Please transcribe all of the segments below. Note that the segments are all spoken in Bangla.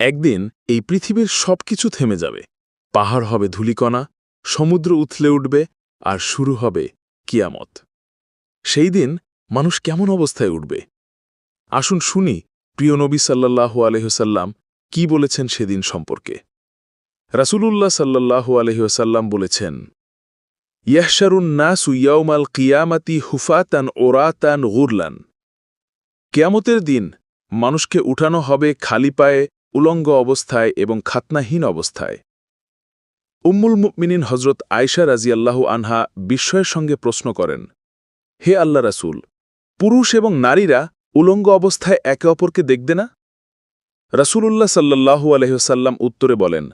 একদিন এই পৃথিবীর সবকিছু থেমে যাবে। পাহাড় হবে ধূলিকণা, সমুদ্র উথলে উঠবে আর শুরু হবে কিয়ামত। সেই দিন মানুষ কেমন অবস্থায় উঠবে? আসুন শুনি প্রিয় নবী সাল্লাল্লাহু আলহ্লাম কি বলেছেন সেদিন সম্পর্কে। রাসূলুল্লাহ সাল্লাল্লাহু আলহ্লাম বলেছেন, ইয়াহশারুন নাসু ইয়াউমাল কিয়ামাতি হুফাতান ওরাতান গুরলান। কেয়ামতের দিন মানুষকে উঠানো হবে খালি পায়ে উলঙ্গ অবস্থায় এবং খাতনাহীন অবস্থায়। উম্মুল মুমিনিন হজরত আয়সা রাজিয়াল্লাহু আনহা বিস্ময়ের সঙ্গে প্রশ্ন করেন, হে আল্লাহ রাসূল, পুরুষ এবং নারীরা উলঙ্গ অবস্থায় একে অপরকে দেখবে না? রাসূলুল্লাহ সাল্লাল্লাহু আলহ্লাম উত্তরে বলেন,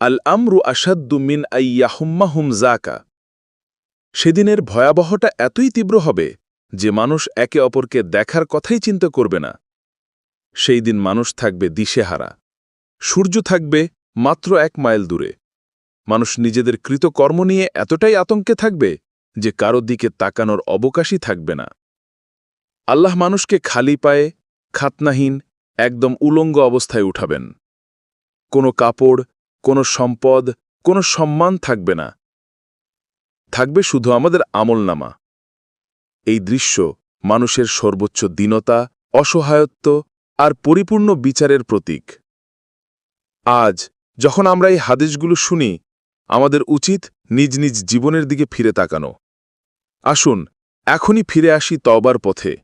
আল আমরু আসাদ্দু মিন আইয়াহুম্মাহুম জাকা সেদিনের ভয়াবহটা এতই তীব্র হবে যে মানুষ একে অপরকে দেখার কথাই চিন্তা করবে না। সেই দিন মানুষ থাকবে দিশেহারা। সূর্য থাকবে মাত্র এক মাইল দূরে। মানুষ নিজেদের কৃতকর্ম নিয়ে এতটাই আতঙ্কে থাকবে যে কারও দিকে তাকানোর অবকাশই থাকবে না। আল্লাহ মানুষকে খালি পায়ে, খাতনাহীন, একদম উলঙ্গ অবস্থায় উঠাবেন। কোনো কাপড়, কোনো সম্পদ, কোনো সম্মান থাকবে না। থাকবে শুধু আমাদের আমলনামা। এই দৃশ্য মানুষের সর্বোচ্চ দীনতা, অসহায়ত্ব আর পরিপূর্ণ বিচারের প্রতীক। আজ, যখন আমরা এই হাদিসগুলো শুনি, আমাদের উচিত নিজ নিজ জীবনের দিকে ফিরে তাকানো। আসুন, এখনই ফিরে আসি তওবার পথে।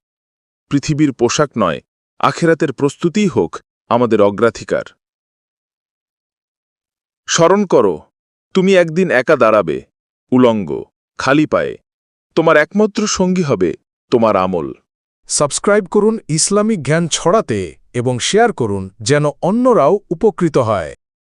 পৃথিবীর পোশাক নয়, আখেরাতের প্রস্তুতিই হোক আমাদের অগ্রাধিকার। স্মরণ করো, তুমি একদিন একা দাঁড়াবে, উলঙ্গ, খালি পায়ে। তোমার একমাত্র সঙ্গী হবে তোমার আমল। সাবস্ক্রাইব করুন ইসলামিক জ্ঞান ছড়াতে এবং শেয়ার করুন যেন অন্যরাও উপকৃত হয়।